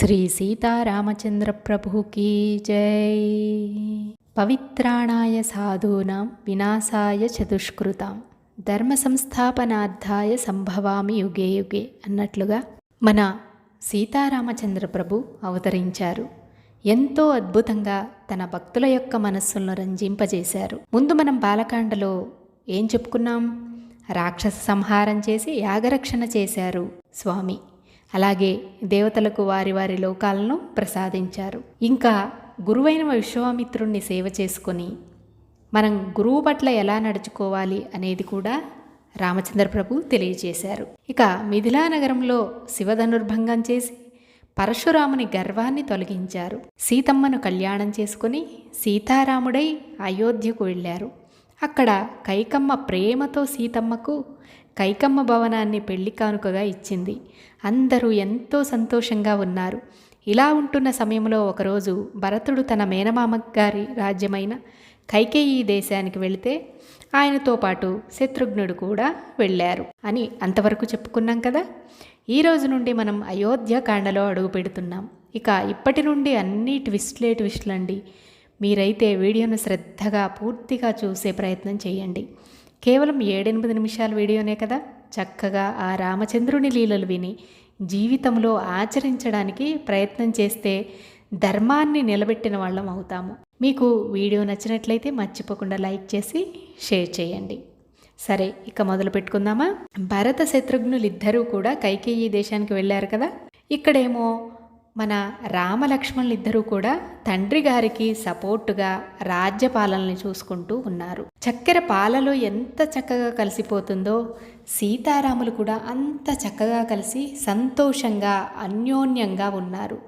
శ్రీ సీతారామచంద్ర ప్రభుకి జై. పవిత్రాణాయ సాధూనాం వినాశాయ చతుష్కృతాం ధర్మ సంస్థాపనార్థాయ సంభవామి యుగే యుగే అన్నట్లుగా మన సీతారామచంద్ర ప్రభు అవతరించారు. ఎంతో అద్భుతంగా తన భక్తుల యొక్క మనస్సులను రంజింపజేశారు. ముందు మనం బాలకాండలో ఏం చెప్పుకున్నాం? రాక్షస సంహారం చేసి యాగరక్షణ చేశారు స్వామి. అలాగే దేవతలకు వారి వారి లోకాలను ప్రసాదించారు. ఇంకా గురువైన విశ్వామిత్రుణ్ణి సేవ చేసుకొని మనం గురువు పట్ల ఎలా నడుచుకోవాలి అనేది కూడా రామచంద్ర ప్రభు తెలియజేశారు. ఇక మిథిలా నగరంలో శివధనుర్భంగం చేసి పరశురాముని గర్వాన్ని తొలగించారు. సీతమ్మను కళ్యాణం చేసుకుని సీతారాముడై అయోధ్యకు వెళ్ళారు. అక్కడ కైకమ్మ ప్రేమతో సీతమ్మకు కైకమ్మ భవనాన్ని పెళ్ళి కానుకగా ఇచ్చింది. అందరూ ఎంతో సంతోషంగా ఉన్నారు. ఇలా ఉంటున్న సమయంలో ఒకరోజు భరతుడు తన మేనమామ గారి రాజ్యమైన కైకేయి దేశానికి వెళితే ఆయనతో పాటు శత్రుఘ్నుడు కూడా వెళ్ళారు అని అంతవరకు చెప్పుకున్నాం కదా? ఈ రోజు నుండి మనం అయోధ్య కాండలో అడుగు పెడుతున్నాం. ఇక ఇప్పటి నుండి అన్ని ట్విస్ట్లే ట్విస్ట్లండి. మీరైతే వీడియోను శ్రద్ధగా పూర్తిగా చూసే ప్రయత్నం చేయండి. కేవలం ఏడెనిమిది నిమిషాల వీడియోనే కదా? చక్కగా ఆ రామచంద్రుని లీలలు విని జీవితంలో ఆచరించడానికి ప్రయత్నం చేస్తే ధర్మాన్ని నిలబెట్టిన వాళ్ళం అవుతాము. మీకు వీడియో నచ్చినట్లయితే మర్చిపోకుండా లైక్ చేసి షేర్ చేయండి. సరే ఇక మొదలు పెట్టుకుందామా? భరత శత్రుఘ్నులు ఇద్దరూ కూడా కైకేయి దేశానికి వెళ్ళారు కదా? ఇక్కడేమో మన రామలక్ష్మణులు ఇద్దరూ కూడా తండ్రి గారికి సపోర్టుగా రాజ్యపాలనని చూసుకుంటూ ఉన్నారు. చక్కెర పాలలో ఎంత చక్కగా కలిసిపోతుందో సీతారాములు కూడా అంత చక్కగా కలిసి సంతోషంగా అన్యోన్యంగా ఉన్నారు.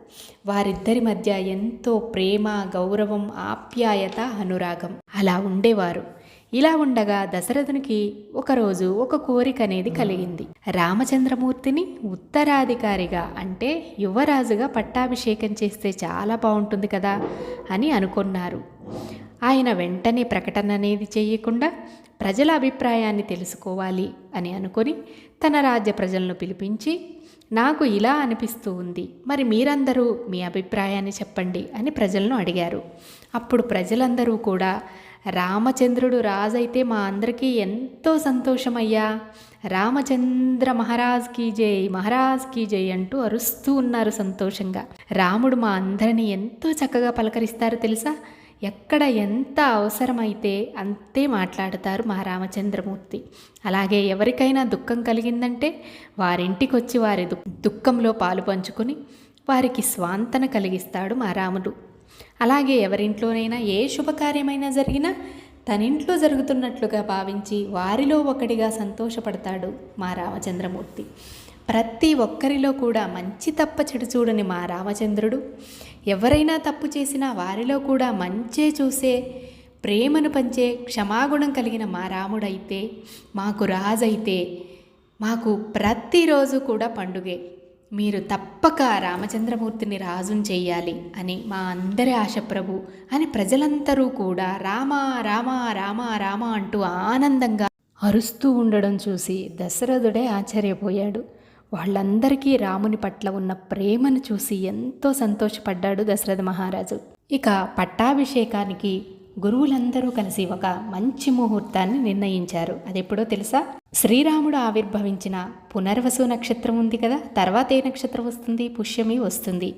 వారిద్దరి మధ్య ఎంతో ప్రేమ గౌరవం ఆప్యాయత అనురాగం అలా ఉండేవారు. ఇలా ఉండగా దశరథునికి ఒకరోజు ఒక కోరిక అనేది కలిగింది. రామచంద్రమూర్తిని ఉత్తరాధికారిగా అంటే యువరాజుగా పట్టాభిషేకం చేస్తే చాలా బాగుంటుంది కదా అని అనుకున్నారు. ఆయన వెంటనే ప్రకటన అనేది చేయకుండా ప్రజల అభిప్రాయాన్ని తెలుసుకోవాలి అని అనుకొని తన రాజ్య ప్రజలను పిలిపించి నాకు ఇలా అనిపిస్తూ ఉంది. మరి మీరందరూ మీ అభిప్రాయాన్ని చెప్పండి అని ప్రజలను అడిగారు. అప్పుడు ప్రజలందరూ కూడా రామచంద్రుడు రాజైతే మా అందరికీ ఎంతో సంతోషమయ్యా. రామచంద్ర మహారాజ్ కీ జై మహారాజ్ కీ జై అంటూ అరుస్తూ ఉన్నారు సంతోషంగా. రాముడు మా అందరినీ ఎంతో చక్కగా పలకరిస్తారు తెలుసా? ఎక్కడ ఎంత అవసరమైతే అంతే మాట్లాడతారు మా రామచంద్రమూర్తి అలాగే ఎవరికైనా దుఃఖం కలిగిందంటే వారింటికి వచ్చి వారి దుఃఖంలో పాలు పంచుకొని వారికి స్వాంతన కలిగిస్తాడు మా రాముడు. అలాగే ఎవరింట్లోనైనా ఏ శుభకార్యమైనా జరిగినా తనింట్లో జరుగుతున్నట్లుగా భావించి వారిలో ఒకటిగా సంతోషపడతాడు మా రామచంద్రమూర్తి. ప్రతి ఒక్కరిలో కూడా మంచి తప్ప చెడు చూడని మా రామచంద్రుడు. ఎవరైనా తప్పు చేసినా వారిలో కూడా మంచే చూసే ప్రేమను పంచే క్షమాగుణం కలిగిన మా రాముడైతే మాకు రాజైతే మాకు ప్రతిరోజు కూడా పండుగే. మీరు తప్పక రామచంద్రమూర్తిని రాజుని చెయ్యాలి అని మా అందరి ఆశప్రభు అని ప్రజలందరూ కూడా రామ రామ రామ రామ అంటూ ఆనందంగా అరుస్తూ ఉండడం చూసి దశరథుడే ఆశ్చర్యపోయాడు. వాళ్ళందరికీ రాముని పట్ల ఉన్న ప్రేమను చూసి ఎంతో సంతోషపడ్డాడు దశరథ మహారాజు. ఇక పట్టాభిషేకానికి గురువులందరూ కలిసి ఒక మంచి ముహూర్తాన్ని నిర్ణయించారు. అది ఎప్పుడో తెలుసా? శ్రీరాముడు ఆవిర్భవించిన పునర్వసు నక్షత్రం ఉంది కదా? తర్వాత ఏ నక్షత్రం వస్తుంది? పుష్యమి వస్తుంది.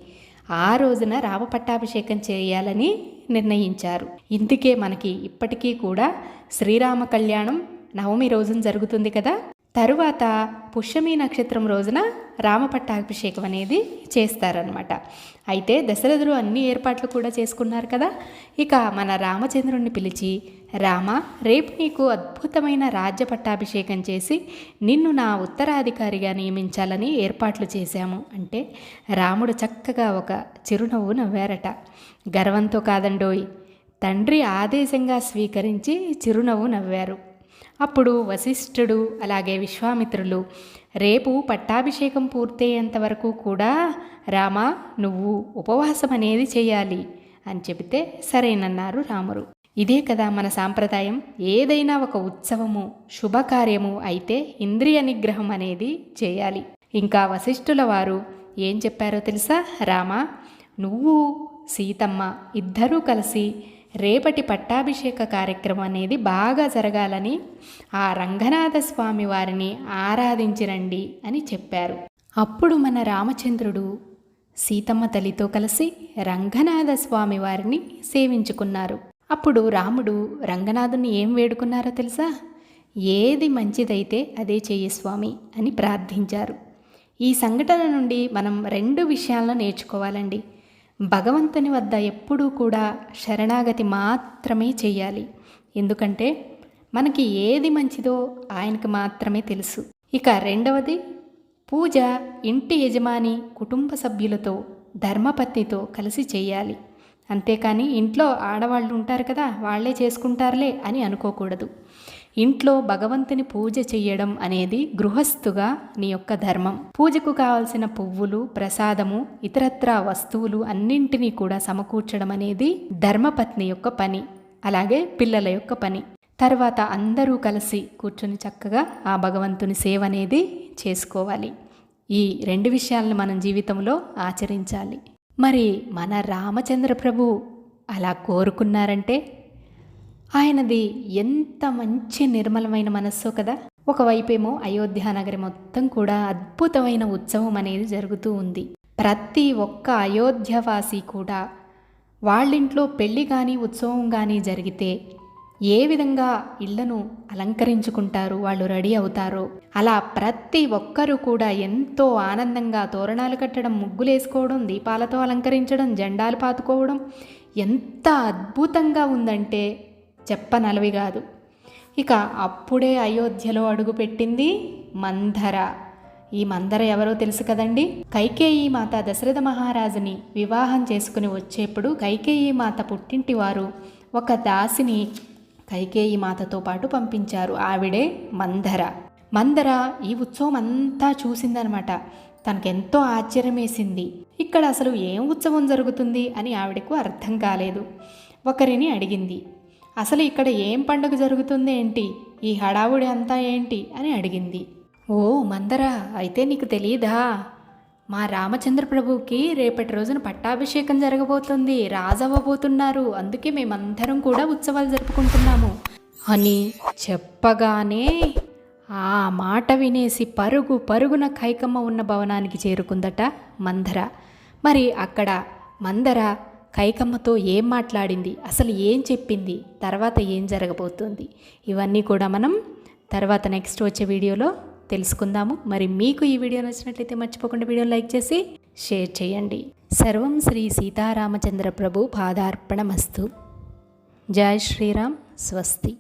ఆ రోజున రామపట్టాభిషేకం చేయాలని నిర్ణయించారు. ఇందుకే మనకి ఇప్పటికీ కూడా శ్రీరామ కళ్యాణం నవమి రోజున జరుగుతుంది కదా? తరువాత పుష్యమి నక్షత్రం రోజున రామపట్టాభిషేకం అనేది చేస్తారనమాట అయితే దశరథుడు అన్ని ఏర్పాట్లు కూడా చేసుకున్నారు కదా. ఇక మన రామచంద్రుణ్ణి పిలిచి రామ రేపు నీకు అద్భుతమైన రాజ్య పట్టాభిషేకం చేసి నిన్ను నా ఉత్తరాధికారిగా నియమించాలని ఏర్పాట్లు చేశాము. అంటే రాముడు చక్కగా ఒక చిరునవ్వు నవ్వారట. గర్వంతో కాదండోయ్ తండ్రి ఆదేశంగా స్వీకరించి చిరునవ్వు నవ్వారు. అప్పుడు వశిష్ఠుడు అలాగే విశ్వామిత్రులు రేపు పట్టాభిషేకం పూర్తయ్యేంత వరకు కూడా రామా నువ్వు ఉపవాసం అనేది చేయాలి అని చెబితే సరేనన్నారు రాముడు. ఇదే కదా మన సాంప్రదాయం. ఏదైనా ఒక ఉత్సవము శుభకార్యము అయితే ఇంద్రియ నిగ్రహం అనేది చేయాలి. ఇంకా వశిష్ఠుల వారు ఏం చెప్పారో తెలుసా? రామ నువ్వు సీతమ్మ ఇద్దరూ కలిసి రేపటి పట్టాభిషేక కార్యక్రమం అనేది బాగా జరగాలని ఆ రంగనాథ స్వామి వారిని ఆరాధించిరండి అని చెప్పారు. అప్పుడు మన రామచంద్రుడు సీతమ్మ తల్లితో కలిసి రంగనాథ స్వామి వారిని సేవించుకున్నారు. అప్పుడు రాముడు రంగనాథుని ఏం వేడుకున్నారో తెలుసా? ఏది మంచిదైతే అదే చెయ్యి స్వామి అని ప్రార్థించారు. ఈ సంఘటన నుండి మనం రెండు విషయాలను నేర్చుకోవాలండి. భగవంతుని వద్ద ఎప్పుడూ కూడా శరణాగతి మాత్రమే చేయాలి. ఎందుకంటే మనకి ఏది మంచిదో ఆయనకు మాత్రమే తెలుసు. ఇక రెండవది పూజ ఇంటి యజమాని కుటుంబ సభ్యులతో ధర్మపత్నితో కలిసి చేయాలి. అంతేకాని ఇంట్లో ఆడవాళ్ళు ఉంటారు కదా వాళ్ళే చేసుకుంటారులే అని అనుకోకూడదు. ఇంట్లో భగవంతుని పూజ చెయ్యడం అనేది గృహస్థుగా నీ యొక్క ధర్మం. పూజకు కావలసిన పువ్వులు ప్రసాదము ఇతరత్రా వస్తువులు అన్నింటినీ కూడా సమకూర్చడం అనేది ధర్మపత్ని యొక్క పని అలాగే పిల్లల యొక్క పని. తర్వాత అందరూ కలిసి కూర్చొని చక్కగా ఆ భగవంతుని సేవ అనేది చేసుకోవాలి. ఈ రెండు విషయాలను మనం జీవితంలో ఆచరించాలి. మరి మన రామచంద్ర ప్రభు అలా కోరుకున్నారంటే ఆయనది ఎంత మంచి నిర్మలమైన మనస్సు కదా. ఒకవైపేమో అయోధ్య నగరి మొత్తం కూడా అద్భుతమైన ఉత్సవం అనేది జరుగుతూ ఉంది. ప్రతి ఒక్క అయోధ్యవాసి కూడా వాళ్ళింట్లో పెళ్ళి కానీ ఉత్సవం కానీ జరిగితే ఏ విధంగా ఇళ్ళను అలంకరించుకుంటారు వాళ్ళు రెడీ అవుతారో అలా ప్రతి ఒక్కరూ కూడా ఎంతో ఆనందంగా తోరణాలు కట్టడం ముగ్గులేసుకోవడం దీపాలతో అలంకరించడం జెండాలు పాతుకోవడం ఎంత అద్భుతంగా ఉందంటే చెప్పనలవి కాదు. ఇక అప్పుడే అయోధ్యలో అడుగుపెట్టింది మంధర. ఈ మందర ఎవరో తెలుసు కదండి? కైకేయి మాత దశరథ మహారాజుని వివాహం చేసుకుని వచ్చేప్పుడు కైకేయి మాత పుట్టింటి వారు ఒక దాసిని కైకేయి మాతతో పాటు పంపించారు. ఆవిడే మందర మందర ఈ ఉత్సవం అంతా చూసిందనమాట. తనకెంతో ఆశ్చర్యమేసింది. ఇక్కడ అసలు ఏం ఉత్సవం జరుగుతుంది అని ఆవిడకు అర్థం కాలేదు. ఒకరిని అడిగింది. అసలు ఇక్కడ ఏం పండుగ జరుగుతుంది ఏంటి? ఈ హడావుడి అంతా ఏంటి? అని అడిగింది. ఓ మందరా అయితే నీకు తెలియదా మా రామచంద్ర ప్రభువుకి రేపటి రోజున పట్టాభిషేకం జరగబోతుంది. రాజవ్వబోతున్నారు. అందుకే మేమందరం కూడా ఉత్సవాలు జరుపుకుంటున్నాము. అని చెప్పగానే ఆ మాట వినేసి పరుగు పరుగున కైకమ్మ ఉన్న భవనానికి చేరుకుందట మందర. మరి అక్కడ మందర కైకమ్మతో ఏం మాట్లాడింది? అసలు ఏం చెప్పింది? తర్వాత ఏం జరగబోతుంది? ఇవన్నీ కూడా మనం తర్వాత నెక్స్ట్ వచ్చే వీడియోలో తెలుసుకుందాము. మరి మీకు ఈ వీడియో నచ్చినట్లయితే మర్చిపోకుండా వీడియో లైక్ చేసి షేర్ చేయండి. సర్వం శ్రీ సీతారామచంద్ర ప్రభు పాదార్పణమస్తు. జై శ్రీరామ్. స్వస్తి.